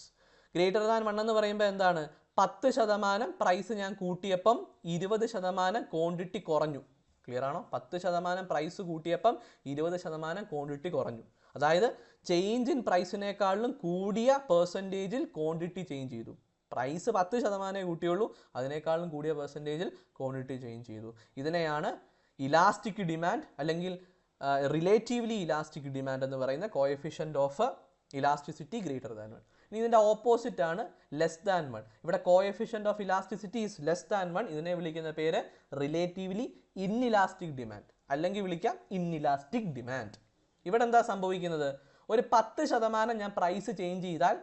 ഗ്രേറ്റർ ദാൻ വൺ എന്ന് പറയുമ്പോൾ എന്താണ്? പത്ത് ശതമാനം പ്രൈസ് ഞാൻ കൂട്ടിയപ്പം ഇരുപത് ശതമാനം ക്വാണ്ടിറ്റി കുറഞ്ഞു. ക്ലിയർ ആണോ? പത്ത് ശതമാനം പ്രൈസ് കൂട്ടിയപ്പം ഇരുപത് ശതമാനം ക്വാണ്ടിറ്റി കുറഞ്ഞു. അതായത് ചേഞ്ച് ഇൻ പ്രൈസിനേക്കാളും കൂടിയ പേഴ്സന്റേജിൽ ക്വാണ്ടിറ്റി ചേഞ്ച് ചെയ്തു. പ്രൈസ് പത്ത് ശതമാനമേ കൂട്ടിയുള്ളൂ അതിനേക്കാളും കൂടിയ പെർസെന്റേജിൽ ക്വാണ്ടിറ്റി ചേഞ്ച് ചെയ്തു. ഇതിനെയാണ് ഇലാസ്റ്റിക് ഡിമാൻഡ് അല്ലെങ്കിൽ റിലേറ്റീവ്ലി ഇലാസ്റ്റിക് ഡിമാൻഡ് എന്ന് പറയുന്ന coefficient of elasticity greater than one ഇതിന്റെ ഓപ്പോസിറ്റ് ആണ് ലെസ് ദാൻ വൺ ഇവിടെ coefficient of elasticity is less than one ഇതിനെ വിളിക്കുന്ന പേര് റിലേറ്റീവ്ലി ഇൻഇലാസ്റ്റിക് ഡിമാൻഡ് അല്ലെങ്കിൽ വിളിക്കാം ഇൻ ഇലാസ്റ്റിക് ഡിമാൻഡ് ഇവിടെ എന്താ സംഭവിക്കുന്നത്? ഒരു പത്ത് ശതമാനം ഞാൻ പ്രൈസ് ചേഞ്ച് ചെയ്താൽ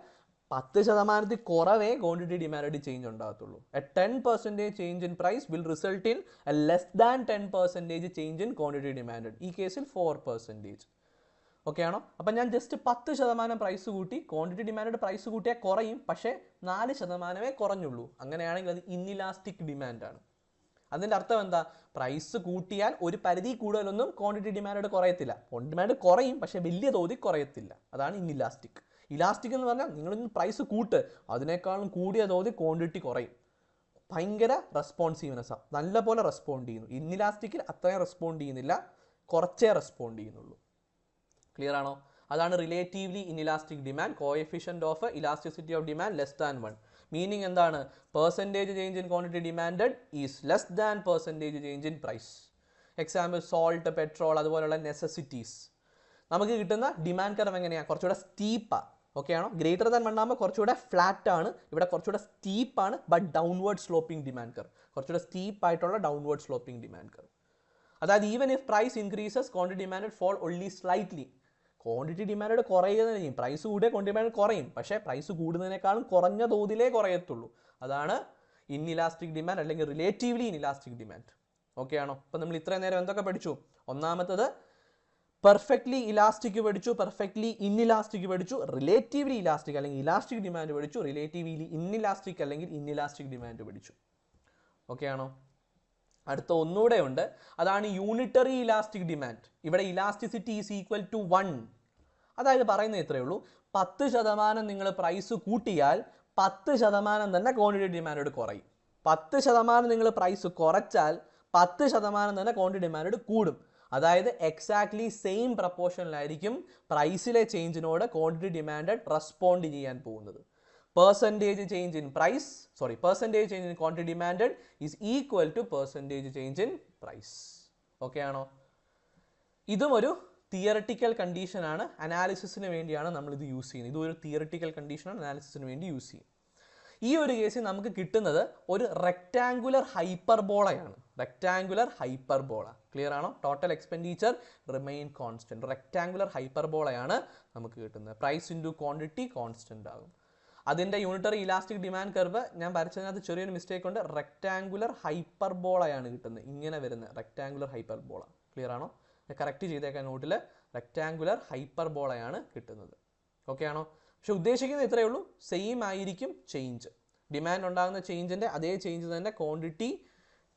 പത്ത് ശതമാനത്തിൽ കുറവേ quantity demand change ഉണ്ടാകത്തുള്ളൂ. A ten percentage change in price will result in less than ten percentage change in quantity demand ഈ കേസിൽ ഫോർ പെർസെന്റേജ് ഓക്കെ ആണോ? അപ്പം ഞാൻ ജസ്റ്റ് പത്ത് ശതമാനം പ്രൈസ് കൂട്ടി ക്വാണ്ടിറ്റി ഡിമാൻഡ് പ്രൈസ് കൂട്ടിയാൽ കുറയും പക്ഷേ നാല് ശതമാനമേ കുറഞ്ഞുള്ളൂ. അങ്ങനെയാണെങ്കിൽ അത് ഇന്നിലാസ്റ്റിക് ഡിമാൻഡാണ് അതിന്റെ അർത്ഥം എന്താ? പ്രൈസ് കൂട്ടിയാൽ ഒരു പരിധി കൂടുതലൊന്നും ക്വാണ്ടിറ്റി ഡിമാൻഡ് കുറയത്തില്ല. ഡിമാൻഡ് കുറയും പക്ഷേ വലിയ തോതിൽ കുറയത്തില്ല. അതാണ് ഇന്നിലാസ്റ്റിക് ഇലാസ്റ്റിക് എന്ന് പറഞ്ഞാൽ നിങ്ങളിന്ന് പ്രൈസ് കൂട്ട് അതിനേക്കാളും കൂടിയ തോതിൽ ക്വാണ്ടിറ്റി കുറയും. ഭയങ്കര റെസ്പോൺസീവ്നെസ്സാണ് നല്ലപോലെ റെസ്പോണ്ട് ചെയ്യുന്നു. ഇന്നിലാസ്റ്റിക്കിൽ അത്രയും റെസ്പോണ്ട് ചെയ്യുന്നില്ല. കുറച്ചേ റെസ്പോണ്ട് ചെയ്യുന്നുള്ളൂ. ക്ലിയർ ആണോ? അതാണ് relatively inelastic demand coefficient of elasticity of demand less than one meaning എന്താണ്? Percentage change in quantity demand is less than percentage change in price example salt petrol അതുപോലെയുള്ള നെസസിറ്റീസ് നമുക്ക് കിട്ടുന്ന ഡിമാൻഡ് കർവ് എങ്ങനെയാണ് കുറച്ചുകൂടെ സ്റ്റീപ്പാണ് ഓക്കെ ആണോ? ഗ്രേറ്റർ ദാൻ വൺ ആകുമ്പോൾ കുറച്ചുകൂടെ ഫ്ലാറ്റ് ആണ്. ഇവിടെ കുറച്ചുകൂടെ സ്റ്റീപ്പാണ് but downward sloping demand curve കുറച്ചുകൂടെ സ്റ്റീപ്പ് ആയിട്ടുള്ള ഡൗൺവേർഡ് സ്ലോപ്പിംഗ് ഡിമാൻഡ് കർവ് അതായത് even if price increases quantity demand fall only slightly quantity demand കുറയുക ചെയ്യും പ്രൈസ് കൂടിയ ഡിമാൻഡ് കുറയും. പക്ഷേ പ്രൈസ് കൂടുന്നതിനേക്കാളും കുറഞ്ഞ തോതിലേ കുറയത്തുള്ളൂ. അതാണ് ഇൻഇലാസ്റ്റിക് ഡിമാൻഡ് അല്ലെങ്കിൽ റിലേറ്റീവ്ലി ഇൻഇലാസ്റ്റിക് ഡിമാൻഡ് ഓക്കെ ആണോ? അപ്പം നമ്മൾ ഇത്രയും നേരം എന്തൊക്കെ പഠിച്ചു? ഒന്നാമത്തത് പെർഫെക്റ്റ്ലി ഇലാസ്റ്റിക് പഠിച്ചു പെർഫെക്റ്റ്ലി ഇൻഇലാസ്റ്റിക് പഠിച്ചു റിലേറ്റീവ്ലി ഇലാസ്റ്റിക് അല്ലെങ്കിൽ ഇലാസ്റ്റിക് ഡിമാൻഡ് പഠിച്ചു റിലേറ്റീവ്ലി ഇൻഇലാസ്റ്റിക് അല്ലെങ്കിൽ ഇൻഇലാസ്റ്റിക് ഡിമാൻഡ് പഠിച്ചു. ഓക്കെ ആണോ? അടുത്ത ഒന്നുകൂടെ ഉണ്ട്. അതാണ് യൂണിറ്ററി ഇലാസ്റ്റിക് ഡിമാൻഡ് ഇവിടെ elasticity is equal to one അതായത് പറയുന്നത് ഇത്രയേ ഉള്ളൂ. പത്ത് ശതമാനം നിങ്ങൾ പ്രൈസ് കൂട്ടിയാൽ പത്ത് ശതമാനം തന്നെ ക്വാണ്ടിറ്റി ഡിമാൻഡോട് കുറയും. പത്ത് ശതമാനം നിങ്ങൾ പ്രൈസ് കുറച്ചാൽ പത്ത് ശതമാനം തന്നെ ക്വാണ്ടിറ്റി ഡിമാൻഡോട് കൂടും. അതായത് എക്സാക്ട്ലി സെയിം പ്രപ്പോർഷനിലായിരിക്കും പ്രൈസിലെ ചേഞ്ചിനോട് ക്വാണ്ടിറ്റി ഡിമാൻഡ് റെസ്പോണ്ട് ചെയ്യാൻ പോകുന്നത്. Percentage change in price sorry percentage change in quantity demand is equal to percentage change in price okay ആണോ? ഇതും ഒരു തിയറട്ടിക്കൽ കണ്ടീഷനാണ് അനാലിസിസിന് വേണ്ടിയാണ് നമ്മൾ ഇത് യൂസ് ചെയ്യുന്നത്. ഇതൊരു തിയറട്ടിക്കൽ കണ്ടീഷനാണ് അനാലിസിസിന് വേണ്ടി യൂസ് ചെയ്യും. ഈ ഒരു കേസിൽ നമുക്ക് കിട്ടുന്നത് ഒരു റെക്റ്റാങ്കുലർ ഹൈപ്പർബോളയാണ് റെക്റ്റാങ്കുലർ ഹൈപ്പർബോള ക്ലിയർ ആണോ? Total expenditure remain constant rectangular ഹൈപ്പർബോളയാണ് നമുക്ക് കിട്ടുന്നത്. പ്രൈസ് ഇന്റു ക്വാണ്ടിറ്റി കോൺസ്റ്റന്റ് ആകും. അതിന്റെ യൂണിറ്ററി ഇലാസ്റ്റിക് ഡിമാൻഡ് കർവ് ഞാൻ വരച്ചതിനകത്ത് ചെറിയൊരു മിസ്റ്റേക്ക് ഉണ്ട്. റെക്റ്റാങ്കുലർ ഹൈപ്പർബോളയാണ് കിട്ടുന്നത്. ഇങ്ങനെ വരുന്ന റെക്റ്റാങ്കുലർ ഹൈപ്പർബോള ക്ലിയർ ആണോ? കറക്റ്റ് ചെയ്തേക്കാൻ നോട്ടിൽ റെക്റ്റാങ്കുലർ ഹൈപ്പർബോളയാണ് കിട്ടുന്നത്. ഓക്കെ ആണോ? പക്ഷെ ഉദ്ദേശിക്കുന്നത് ഇത്രയേ ഉള്ളൂ. സെയിം ആയിരിക്കും ചേഞ്ച് ഡിമാൻഡ് ഉണ്ടാകുന്ന ചേഞ്ചിന്റെ അതേ ചേഞ്ച് തന്നെ ക്വാണ്ടിറ്റി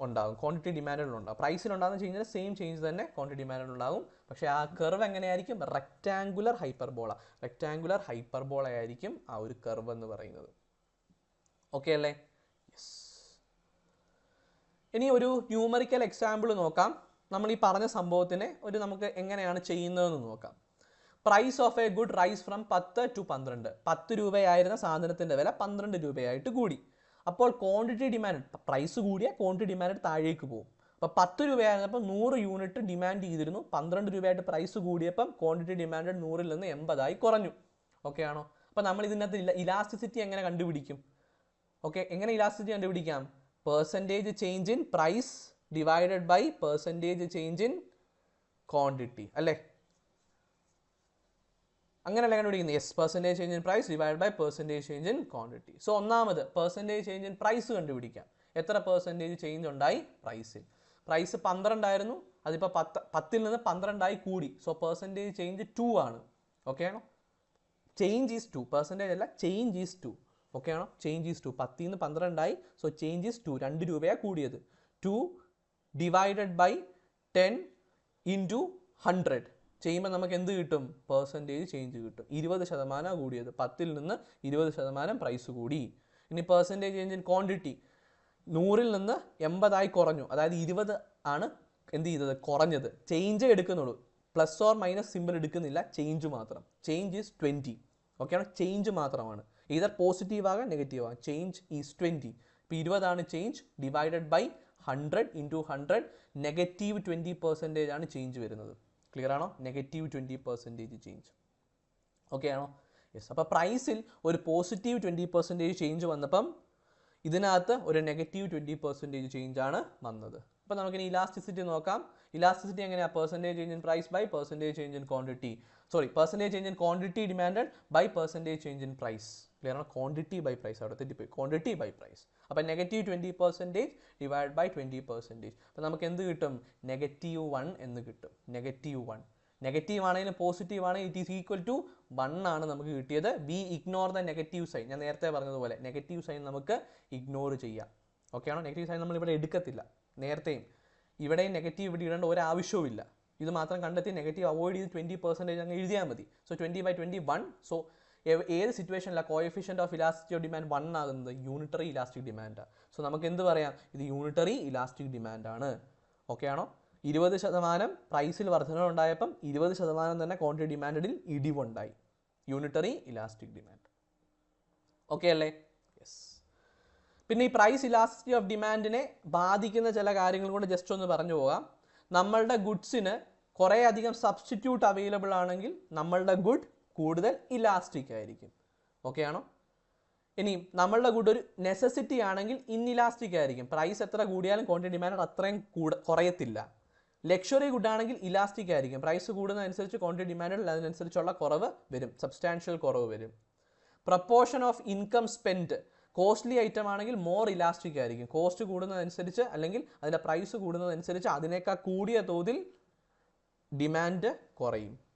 ഉണ്ടാകും. ക്വാണ്ടിറ്റി ഡിമാൻഡിലുണ്ടാകും പ്രൈസിലുണ്ടാകുന്ന ചേഞ്ചിന് സെയിം ചേഞ്ച് തന്നെ ക്വാണ്ടിറ്റി ഡിമാൻഡിലുണ്ടാകും പക്ഷേ ആ കർവ് എങ്ങനെയായിരിക്കും? റെക്റ്റാങ്കുലർ ഹൈപ്പർബോള റെക്റ്റാങ്കുലർ ഹൈപ്പർബോള ആയിരിക്കും ആ ഒരു കർവ് എന്ന് പറയുന്നത്. ഓക്കെ അല്ലേ? യെസ് ഇനി ഒരു ന്യൂമറിക്കൽ എക്സാമ്പിൾ നോക്കാം. നമ്മൾ ഈ പറഞ്ഞ സംഭവത്തിനെ ഒരു നമുക്ക് എങ്ങനെയാണ് ചെയ്യുന്നതെന്ന് നോക്കാം. Price of a good rise from പത്ത് ടു പന്ത്രണ്ട്. പത്ത് രൂപയായിരുന്ന സാധനത്തിന്റെ വില പന്ത്രണ്ട് രൂപയായിട്ട് കൂടി. അപ്പോൾ ക്വാണ്ടിറ്റി ഡിമാൻഡ് പ്രൈസ് കൂടിയ ക്വാണ്ടിറ്റി ഡിമാൻഡ് താഴേക്ക് പോകും. അപ്പോൾ പത്ത് രൂപയായിരുന്നപ്പോൾ നൂറ് യൂണിറ്റ് ഡിമാൻഡ് ചെയ്തിരുന്നു. പന്ത്രണ്ട് രൂപയായിട്ട് പ്രൈസ് കൂടിയപ്പം ക്വാണ്ടിറ്റി ഡിമാൻഡ് നൂറിൽ നിന്ന് എൺപതായി കുറഞ്ഞു. ഓക്കെ ആണോ? അപ്പോൾ നമ്മൾ ഇതിനകത്ത് ഇലാസ്റ്റിസിറ്റി എങ്ങനെ കണ്ടുപിടിക്കും? ഓക്കെ എങ്ങനെ ഇലാസ്റ്റിസിറ്റി കണ്ടുപിടിക്കാം? Percentage change in price divided by percentage change in quantity അല്ലേ? അങ്ങനെയല്ല കണ്ടുപിടിക്കുന്നത്. Yes percentage change in price divide by percentage change in quantity so ഒന്നാമത് പെർസെന്റേജ് ചേഞ്ച് ഇൻ പ്രൈസ് കണ്ടുപിടിക്കാം. എത്ര പെർസെന്റേജ് ചേഞ്ച് ഉണ്ടായി പ്രൈസിൽ പ്രൈസ് പന്ത്രണ്ടായിരുന്നു അതിപ്പോൾ പത്ത് പത്തിൽ നിന്ന് പന്ത്രണ്ടായി കൂടി. സോ പെർസെന്റേജ് ചേഞ്ച് ടു ആണ്. ഓക്കെ ആണോ? ചേഞ്ച് ഈസ് ടു പെർസെന്റേജ് അല്ല ചേഞ്ച് ഈസ് ടു ഓക്കെ ആണോ? ചേഞ്ച് ഈസ് ടു പത്തിൽ നിന്ന് പന്ത്രണ്ടായി സോ ചേഞ്ച് ഈസ് ടു രണ്ട് രൂപയാണ് കൂടിയത്. Two divided by ten into hundred ചെയ്യുമ്പോൾ നമുക്ക് എന്ത് കിട്ടും? പെർസെന്റേജ് ചേഞ്ച് കിട്ടും. ഇരുപത് ശതമാനം കൂടിയത്. പത്തിൽ നിന്ന് ഇരുപത് ശതമാനം പ്രൈസ് കൂടി. ഇനി പെർസെന്റേജ് ചേഞ്ച് ഇൻ ക്വാണ്ടിറ്റി നൂറിൽ നിന്ന് എൺപതായി കുറഞ്ഞു. അതായത് ഇരുപത് ആണ് എന്ത് ചെയ്തത്? കുറഞ്ഞത്. ചേഞ്ച് എടുക്കുന്നുള്ളൂ. പ്ലസ് ഓർ മൈനസ് സിമ്പിൾ എടുക്കുന്നില്ല. ചേഞ്ച് മാത്രം. ചേഞ്ച് ഈസ് ട്വന്റി ഓക്കെയാണ് ചേഞ്ച് മാത്രമാണ്. ഇതർ പോസിറ്റീവ് ആകാം നെഗറ്റീവ് ആകാം. ചേഞ്ച് ഈസ് ട്വന്റി ഇപ്പോൾ ഇരുപതാണ് change divided by hundred into hundred negative twenty percentage ആണ് ചേഞ്ച് വരുന്നത്. ക്ലിയർ ആണോ negative twenty percentage change okay ആണോ? യെസ് അപ്പോൾ പ്രൈസിൽ ഒരു പോസിറ്റീവ് ട്വന്റി പെർസെന്റേജ് ചേഞ്ച് വന്നപ്പം ഇതിനകത്ത് ഒരു നെഗറ്റീവ് ട്വന്റി പെർസെന്റേജ് ചേഞ്ച് ആണ് വന്നത്. അപ്പോൾ നമുക്കിനി ഇലാസ്റ്റിസിറ്റി നോക്കാം. ഇലാസ്റ്റിസിറ്റി എങ്ങനെയാണ് percentage change in price by percentage change in quantity sorry percentage change in quantity demanded by percentage change in price clear ആണോ? ക്വാണ്ടിറ്റി ബൈ പ്രൈസ് അവിടെ തെറ്റിപ്പോയി. ക്വാണ്ടിറ്റി ബൈ പ്രൈസ് അപ്പോൾ negative twenty percentage divide by twenty percentage അപ്പോൾ നമുക്ക് എന്ത് കിട്ടും? നെഗറ്റീവ് വൺ എന്ന് കിട്ടും. നെഗറ്റീവ് വൺ നെഗറ്റീവ് ആണെങ്കിലും പോസിറ്റീവ് ആണെങ്കിൽ it is equal to one ആണ് നമുക്ക് കിട്ടിയത്. We ignore the negative sign ഞാൻ നേരത്തെ പറഞ്ഞതുപോലെ നെഗറ്റീവ് സൈൻ നമുക്ക് ഇഗ്നോർ ചെയ്യാം. ഓക്കെ ആണോ? നെഗറ്റീവ് സൈൻ നമ്മൾ ഇവിടെ എടുക്കത്തില്ല. നേരത്തെയും. ഇവിടെയും നെഗറ്റീവ് ഇവിടെ ഇടേണ്ട ഒരു ആവശ്യവും ഇല്ല ഇത് മാത്രം കണ്ടെത്തി നെഗറ്റീവ് അവോയ്ഡ് ചെയ്ത് ട്വന്റി പെർസെന്റേജ് അങ്ങ് എഴുതിയാൽ മതി. So twenty by twenty one so ഏത് സിറ്റുവേഷനിലാണ് coefficient of elastic of demand one ആകുന്നത് യൂണിറ്ററി ഇലാസ്റ്റിക് ഡിമാൻഡാണ് സോ നമുക്ക് എന്ത് പറയാം? ഇത് യൂണിറ്ററി ഇലാസ്റ്റിക് ഡിമാൻഡാണ് ഓക്കെ ആണോ? ഇരുപത് ശതമാനം പ്രൈസിൽ വർധന ഉണ്ടായപ്പം ഇരുപത് ശതമാനം തന്നെ ക്വാണ്ടിറ്റി ഡിമാൻഡിൽ ഇടിവുണ്ടായി. യൂണിറ്ററി ഇലാസ്റ്റിക് ഡിമാൻഡ് ഓക്കെ അല്ലേ? യെസ് പിന്നെ ഈ പ്രൈസ് ഇലാസ്റ്റിറ്റി ഓഫ് ഡിമാൻഡിനെ ബാധിക്കുന്ന ചില കാര്യങ്ങൾ കൂടെ ജസ്റ്റ് ഒന്ന് പറഞ്ഞു പോകാം. നമ്മളുടെ ഗുഡ്സിന് കുറേ അധികം സബ്സ്റ്റിറ്റ്യൂട്ട് അവൈലബിൾ ആണെങ്കിൽ നമ്മളുടെ ഗുഡ് കൂടുതൽ ഇലാസ്റ്റിക് ആയിരിക്കും. ഓക്കെ ആണോ? ഇനി നമ്മളുടെ ഗുഡ് ഒരു നെസസിറ്റി ആണെങ്കിൽ ഇൻഇലാസ്റ്റിക് ആയിരിക്കും. പ്രൈസ് എത്ര കൂടിയാലും ക്വാണ്ടിറ്റി ഡിമാൻഡ് അത്രയും കൂട കുറയത്തില്ല. ലക്ഷറി ഗുഡ് ആണെങ്കിൽ ഇലാസ്റ്റിക് ആയിരിക്കും. പ്രൈസ് കൂടുന്നതനുസരിച്ച് ക്വാണ്ടിറ്റി ഡിമാൻഡിൽ അതിനനുസരിച്ചുള്ള കുറവ് വരും. സബ്സ്റ്റാൻഷ്യൽ കുറവ് വരും. Proportion of income spend costly item ആണെങ്കിൽ മോർ ഇലാസ്റ്റിക് ആയിരിക്കും. കോസ്റ്റ് കൂടുന്നതനുസരിച്ച് അല്ലെങ്കിൽ അതിന്റെ പ്രൈസ് കൂടുന്നതനുസരിച്ച് അതിനേക്കാൾ കൂടിയ തോതിൽ ഡിമാൻഡ് കുറയും.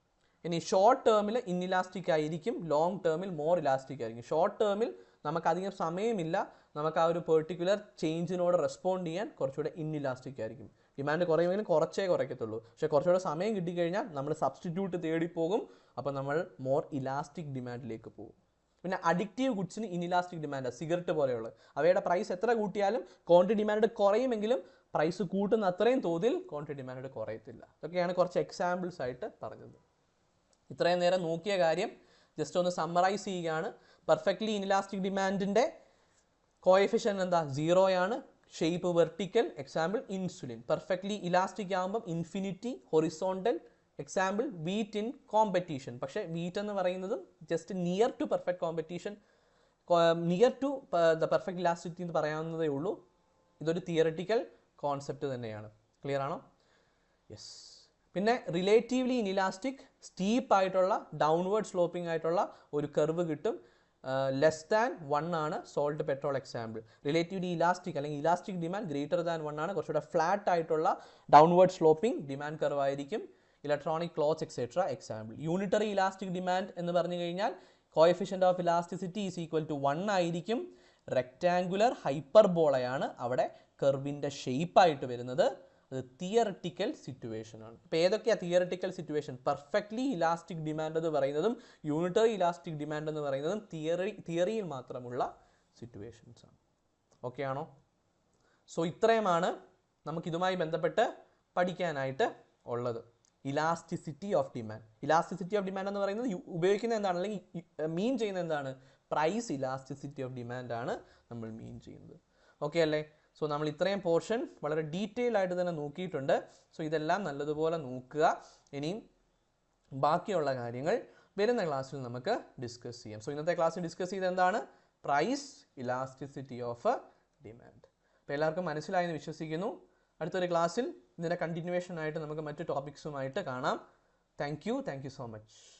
ഇനി ഷോർട്ട് ടേമിൽ ഇന്നിലാസ്റ്റിക് ആയിരിക്കും ലോങ് ടേമിൽ മോർ ഇലാസ്റ്റിക് ആയിരിക്കും. ഷോർട്ട് ടേമിൽ നമുക്കധികം സമയമില്ല. നമുക്ക് ആ ഒരു പെർട്ടിക്കുലർ ചേഞ്ചിനോട് റെസ്പോണ്ട് ചെയ്യാൻ കുറച്ചുകൂടെ ഇന്നിലാസ്റ്റിക് ആയിരിക്കും. ഡിമാൻഡ് കുറയുമെങ്കിലും കുറച്ചേ കുറയ്ക്കത്തുള്ളൂ. പക്ഷേ കുറച്ചുകൂടെ സമയം കിട്ടിക്കഴിഞ്ഞാൽ നമ്മൾ സബ്സ്റ്റിറ്റ്യൂട്ട് തേടിപ്പോകും അപ്പോൾ നമ്മൾ മോർ ഇലാസ്റ്റിക് ഡിമാൻഡിലേക്ക് പോകും. പിന്നെ അഡിക്റ്റീവ് ഗുഡ്സിന് ഇന്നിലാസ്റ്റിക് ഡിമാൻഡ് സിഗരറ്റ് പോലെയുള്ള. അവയുടെ പ്രൈസ് എത്ര കൂട്ടിയാലും ക്വാണ്ടി ഡിമാൻഡ് കുറയുമെങ്കിലും പ്രൈസ് കൂട്ടുന്ന അത്രയും തോതിൽ ക്വാണ്ടി ഡിമാൻഡ് കുറയത്തില്ല. ഇതൊക്കെയാണ് കുറച്ച് എക്സാമ്പിൾസ് ആയിട്ട് പറഞ്ഞത്. ഇത്രയും നേരം നോക്കിയ കാര്യം ജസ്റ്റ് ഒന്ന് സമ്മറൈസ് ചെയ്യുകയാണ്. പെർഫെക്റ്റ്ലി ഇൻലാസ്റ്റിക് ഡിമാൻഡിന്റെ കോയഫിഷ്യൻ എന്താ? സീറോയാണ് shape vertical example insulin perfectly elastic ആകുമ്പം infinity horizontal example wheat in competition പക്ഷേ വീറ്റ് എന്ന് പറയുന്നതും just near to perfect competition near to the perfect elasticity എന്ന് പറയാവുന്നതേ ഉള്ളൂ. ഇതൊരു തിയററ്റിക്കൽ കോൺസെപ്റ്റ് തന്നെയാണ്. ക്ലിയർ ആണോ? യെസ് പിന്നെ റിലേറ്റീവ്ലി ഇനിലാസ്റ്റിക് സ്റ്റീപ്പ് ആയിട്ടുള്ള ഡൗൺവേർഡ് സ്ലോപ്പിംഗ് ആയിട്ടുള്ള ഒരു കർവ് കിട്ടും. ലെസ് ദാൻ വൺ ആണ് salt petrol example relatively elastic അല്ലെങ്കിൽ elastic demand greater than one ആണ്. കുറച്ചുകൂടെ ഫ്ലാറ്റ് ആയിട്ടുള്ള ഡൗൺവേർഡ് സ്ലോപ്പിംഗ് ഡിമാൻഡ് കർവ് ആയിരിക്കും. Electronic cloth etcetera example unitary elastic demand എന്ന് പറഞ്ഞു കഴിഞ്ഞാൽ coefficient of elasticity is equal to one ആയിരിക്കും. റെക്റ്റാങ്കുലർ ഹൈപ്പർബോളയാണ് അവിടെ കർവിന്റെ ഷെയ്പ്പായിട്ട് വരുന്നത്. തിയറട്ടിക്കൽ സിറ്റുവേഷൻ ആണ്. ഇപ്പോൾ ഏതൊക്കെയാണ് theoretical situation perfectly elastic demand എന്ന് പറയുന്നതും യൂണിറ്ററി ഇലാസ്റ്റിക് ഡിമാൻഡ് എന്ന് പറയുന്നതും തിയറി തിയറിയിൽ മാത്രമുള്ള സിറ്റുവേഷൻസ് ആണ്. ഓക്കെ ആണോ? സോ ഇത്രയുമാണ് നമുക്കിതുമായി ബന്ധപ്പെട്ട് പഠിക്കാനായിട്ട് ഉള്ളത്. Elasticity of demand elasticity of demand എന്ന് പറയുന്നത് ഉപയോഗിക്കുന്ന എന്താണ്? അല്ലെങ്കിൽ മീൻ ചെയ്യുന്ന എന്താണ്? പ്രൈസ് ഇലാസ്റ്റിസിറ്റി ഓഫ് ഡിമാൻഡ് ആണ് നമ്മൾ മീൻ ചെയ്യുന്നത്. ഓക്കെ അല്ലേ? സോ നമ്മൾ ഇത്രയും പോർഷൻ വളരെ ഡീറ്റെയിൽ ആയിട്ട് തന്നെ നോക്കിയിട്ടുണ്ട്. സോ ഇതെല്ലാം നല്ലതുപോലെ നോക്കുക. ഇനിയും ബാക്കിയുള്ള കാര്യങ്ങൾ വരുന്ന ക്ലാസ്സിൽ നമുക്ക് ഡിസ്കസ് ചെയ്യാം. സോ ഇന്നത്തെ ക്ലാസ്സിൽ ഡിസ്കസ് ചെയ്ത് എന്താണ്? പ്രൈസ് ഇലാസ്റ്റിസിറ്റി ഓഫ് ഡിമാൻഡ് അപ്പോൾ എല്ലാവർക്കും മനസ്സിലായെന്ന് വിശ്വസിക്കുന്നു. അടുത്തൊരു ക്ലാസ്സിൽ ഇതിന്റെ കണ്ടിന്യൂവേഷനായിട്ട് നമുക്ക് മറ്റ് ടോപ്പിക്സുമായിട്ട് കാണാം. Thank you thank you so much